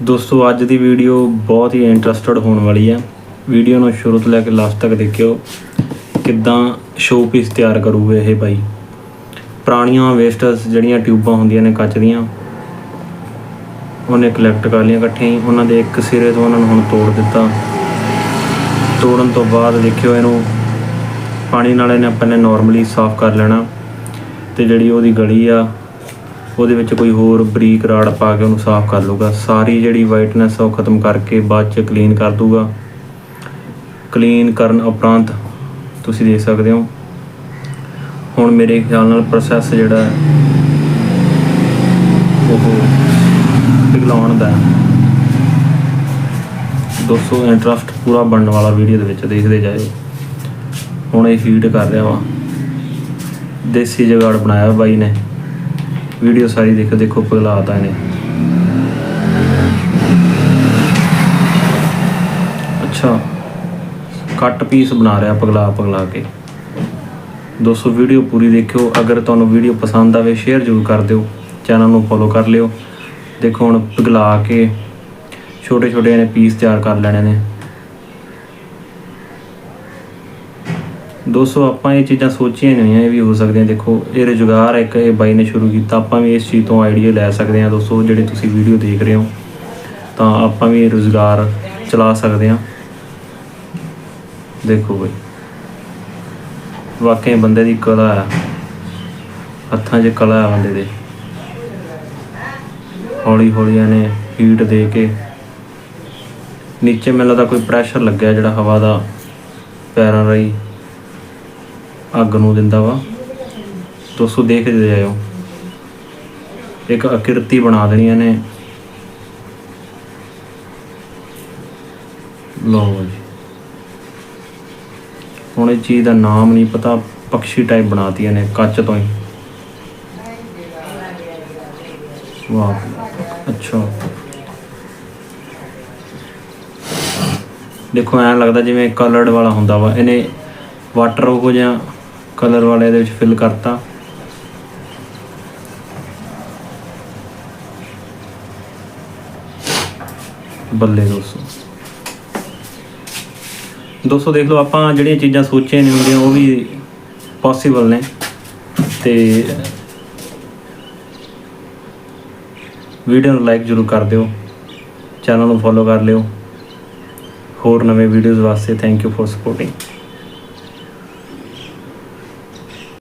ਦੋਸਤੋ, ਅੱਜ ਦੀ ਵੀਡੀਓ ਬਹੁਤ ਹੀ ਇੰਟਰਸਟਡ ਹੋਣ ਵਾਲੀ ਹੈ। ਵੀਡੀਓ ਨੂੰ ਸ਼ੁਰੂ ਤੋਂ ਲੈ ਕੇ ਲਾਸਟ ਤੱਕ ਦੇਖਿਓ ਕਿੱਦਾਂ ਸ਼ੋਅ ਪੀਸ ਤਿਆਰ ਕਰੂਗੇ ਇਹ ਬਾਈ। ਪੁਰਾਣੀਆਂ ਵੇਸਟਸ ਜਿਹੜੀਆਂ ਟਿਊਬਾਂ ਹੁੰਦੀਆਂ ਨੇ ਕੱਚ ਦੀਆਂ, ਉਹਨੇ ਕਲੈਕਟ ਕਰ ਲਈਆਂ ਇਕੱਠੀਆਂ ਹੀ। ਉਹਨਾਂ ਦੇ ਇੱਕ ਸਿਰੇ ਤੋਂ ਉਹਨਾਂ ਨੂੰ ਹੁਣ ਤੋੜ ਦਿੱਤਾ। ਤੋੜਨ ਤੋਂ ਬਾਅਦ ਦੇਖਿਓ ਇਹਨੂੰ ਪਾਣੀ ਨਾਲ ਇਹਨੇ ਆਪਾਂ ਨੇ ਨਾਰਮਲੀ ਸਾਫ਼ ਕਰ ਲੈਣਾ। ਤੇ ਜਿਹੜੀ ਉਹਦੀ ਗਲੀ ਆ ਉਹਦੇ ਵਿੱਚ ਕੋਈ ਹੋਰ ਬਰੀਕ ਰਾੜ ਪਾ ਕੇ ਉਹਨੂੰ ਸਾਫ਼ ਕਰ ਲੂਗਾ ਸਾਰੀ ਜਿਹੜੀ ਵਾਈਟਨੈਸ ਆ ਉਹ ਖਤਮ ਕਰਕੇ ਬਾਅਦ ਚ ਕਲੀਨ ਕਰ ਦੂਗਾ ਕਲੀਨ ਕਰਨ ਉਪਰੰਤ ਤੁਸੀਂ ਦੇਖ ਸਕਦੇ ਹੋ। ਹੁਣ ਮੇਰੇ ਖਿਆਲ ਨਾਲ ਪ੍ਰੋਸੈਸ ਜਿਹੜਾ ਹੈ, ਉਹ ਪਿਘਲਾਉਣ ਦਾ ਹੈ। ਦੋਸਤੋ ਇੰਟਰਸਟ ਪੂਰਾ ਬਣਨ ਵਾਲਾ ਵੀਡੀਓ ਦੇ ਵਿੱਚ ਦੇਖਦੇ ਜਾਇਓ। ਹੁਣ ਇਹ ਫੀਡ ਕਰ ਰਿਹਾ ਵਾ। ਦੇਸੀ ਜਗਾੜ ਬਣਾਇਆ ਬਾਈ ਨੇ। ਵੀਡੀਓ ਸਾਰੀ ਦੇਖੋ ਦੇਖੋ ਪਿਘਲਾਤਾ ਇਹਨੇ। ਅੱਛਾ। ਕੱਟ ਪੀਸ ਬਣਾ ਰਿਹਾ ਪਗਲਾ ਪਗਲਾ ਕੇ। ਦੋਸਤੋ, ਵੀਡੀਓ ਪੂਰੀ ਦੇਖਿਓ। ਅਗਰ ਤੁਹਾਨੂੰ ਵੀਡੀਓ ਪਸੰਦ ਆਵੇ ਸ਼ੇਅਰ ਜ਼ਰੂਰ ਕਰ ਦਿਓ। ਚੈਨਲ ਨੂੰ ਫੋਲੋ ਕਰ ਲਿਓ। ਦੇਖੋ ਹੁਣ ਪਿਘਲਾ ਕੇ ਛੋਟੇ ਛੋਟੇ ਨੇ ਪੀਸ ਤਿਆਰ ਕਰ ਲੈਣੇ ਨੇ। ਦੋਸਤੋ, ਆਪਾਂ ਇਹ ਚੀਜ਼ਾਂ ਸੋਚੀਆਂ ਨਹੀਂ ਹੋਈਆਂ, ਇਹ ਵੀ ਹੋ ਸਕਦੀਆਂ। ਦੇਖੋ, ਇਹ ਰੁਜ਼ਗਾਰ ਇੱਕ ਇਹ ਬਾਈ ਨੇ ਸ਼ੁਰੂ ਕੀਤਾ। ਆਪਾਂ ਵੀ ਇਸ ਚੀਜ਼ ਤੋਂ ਆਈਡੀਆ ਲੈ ਸਕਦੇ ਹਾਂ ਦੋਸਤੋ, ਜਿਹੜੇ ਤੁਸੀਂ ਵੀਡੀਓ ਦੇਖ ਰਹੇ ਹੋ। ਤਾਂ ਆਪਾਂ ਵੀ ਇਹ ਰੁਜ਼ਗਾਰ ਚਲਾ ਸਕਦੇ ਹਾਂ। ਦੇਖੋ ਬਈ। ਵਾਕਈ ਬੰਦੇ ਦੀ ਕਲਾ ਹੈ ਹੱਥਾਂ 'ਚ ਕਲਾ ਹੈ ਬੰਦੇ ਦੇ। ਹੌਲੀ ਹੌਲੀ ਇਹਨੇ ਹੀਟ ਦੇ ਕੇ। ਨੀਚੇ ਮੈਨੂੰ ਲੱਗਦਾ ਕੋਈ ਪ੍ਰੈਸ਼ਰ ਲੱਗਿਆ ਜਿਹੜਾ ਹਵਾ ਦਾ ਪੈਰਾਂ ਰਾਹੀਂ। ਅੱਗ ਨੂੰ ਦਿੰਦਾ ਵਾ। ਦੋਸਤੋ ਦੇਖਦੇ ਜਾਇਓ ਇੱਕ ਅਕਿਰਤੀ ਬਣਾ ਦੇਣੀ ਇਹਨੇ। ਲਓ ਜੀ। ਹੁਣ ਇਹ ਚੀਜ਼ ਦਾ ਨਾਮ ਨਹੀਂ ਪਤਾ ਪੰਛੀ ਟਾਈਪ ਬਣਾਤੀ ਇਹਨੇ ਕੱਚ ਤੋਂ ਹੀ। ਵਾਹ। ਅੱਛਾ। ਦੇਖੋ, ਐਂ ਲੱਗਦਾ ਜਿਵੇਂ ਕਲਰਡ ਵਾਲਾ ਹੁੰਦਾ ਵਾ। ਇਹਨੇ ਵਾਟਰ ਉਹ ਜਿਹਾ ਕਲਰ ਵਾਲੇ ਇਹਦੇ ਵਿੱਚ ਫਿਲ ਕਰਤਾ। ਬੱਲੇ ਦੋਸਤੋ। ਦੋਸਤੋ ਦੇਖ ਲਓ, ਆਪਾਂ ਜਿਹੜੀਆਂ ਚੀਜ਼ਾਂ ਸੋਚੀਆਂ ਨਹੀਂ ਹੁੰਦੀਆਂ, ਉਹ ਵੀ ਪੋਸੀਬਲ ਨੇ। ਤੇ ਵੀਡੀਓ ਨੂੰ ਲਾਈਕ ਜ਼ਰੂਰ ਕਰ ਦਿਓ। ਚੈਨਲ ਨੂੰ ਫੋਲੋ ਕਰ ਲਿਓ। ਹੋਰ ਨਵੇਂ ਵੀਡੀਓਜ਼ ਵਾਸਤੇ ਥੈਂਕ ਯੂ ਫॉर ਸਪੋਰਟਿੰਗ